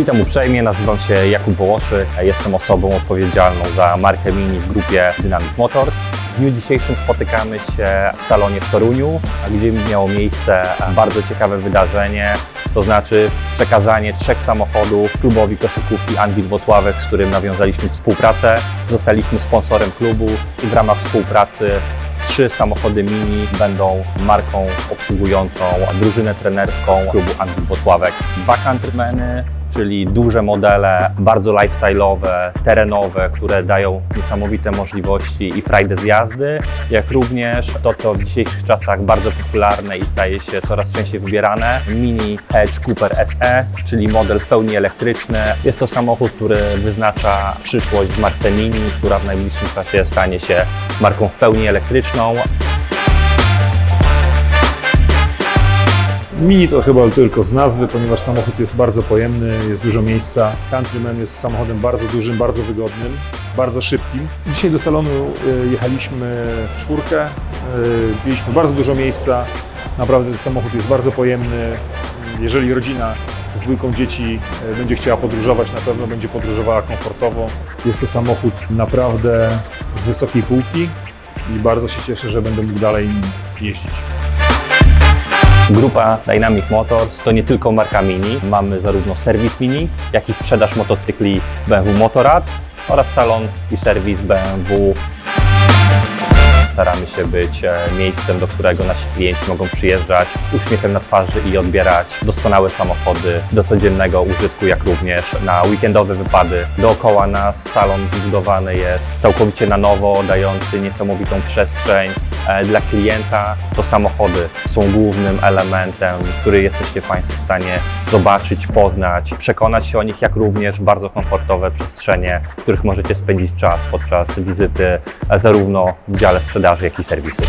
Witam uprzejmie, nazywam się Jakub Wołoszy, jestem osobą odpowiedzialną za markę Mini w grupie Dynamic Motors. W dniu dzisiejszym spotykamy się w salonie w Toruniu, gdzie miało miejsce bardzo ciekawe wydarzenie, to znaczy przekazanie trzech samochodów klubowi koszykówki Anwil Wosławek, z którym nawiązaliśmy współpracę. Zostaliśmy sponsorem klubu i w ramach współpracy Trzy samochody Mini będą marką obsługującą drużynę trenerską klubu Anwil Wosławek. Dwa Countrymany, czyli duże modele, bardzo lifestyle'owe, terenowe, które dają niesamowite możliwości i frajdę z jazdy, jak również to, co w dzisiejszych czasach bardzo popularne i staje się coraz częściej wybierane, Mini Edge Cooper SE, czyli model w pełni elektryczny. Jest to samochód, który wyznacza przyszłość w marce Mini, która w najbliższym czasie stanie się marką w pełni elektryczną. Mini to chyba tylko z nazwy, ponieważ samochód jest bardzo pojemny, jest dużo miejsca. Countryman jest samochodem bardzo dużym, bardzo wygodnym, bardzo szybkim. Dzisiaj do salonu y, jechaliśmy w czwórkę, y, mieliśmy bardzo dużo miejsca. Naprawdę samochód jest bardzo pojemny. Jeżeli rodzina z dwójką dzieci y, będzie chciała podróżować, na pewno będzie podróżowała komfortowo. Jest to samochód naprawdę z wysokiej półki i bardzo się cieszę, że będę mógł dalej jeździć. Grupa Dynamic Motors to nie tylko marka Mini. Mamy zarówno serwis Mini, jak i sprzedaż motocykli BMW Motorrad oraz salon i serwis BMW. Staramy się być e, miejscem, do którego nasi klienci mogą przyjeżdżać z uśmiechem na twarzy i odbierać doskonałe samochody do codziennego użytku, jak również na weekendowe wypady. Dookoła nas salon zbudowany jest całkowicie na nowo, dający niesamowitą przestrzeń e, dla klienta. To samochody są głównym elementem, który jesteście Państwo w stanie zobaczyć, poznać, przekonać się o nich, jak również bardzo komfortowe przestrzenie, w których możecie spędzić czas podczas wizyty e, zarówno w dziale sprzedaży, jak i serwisu.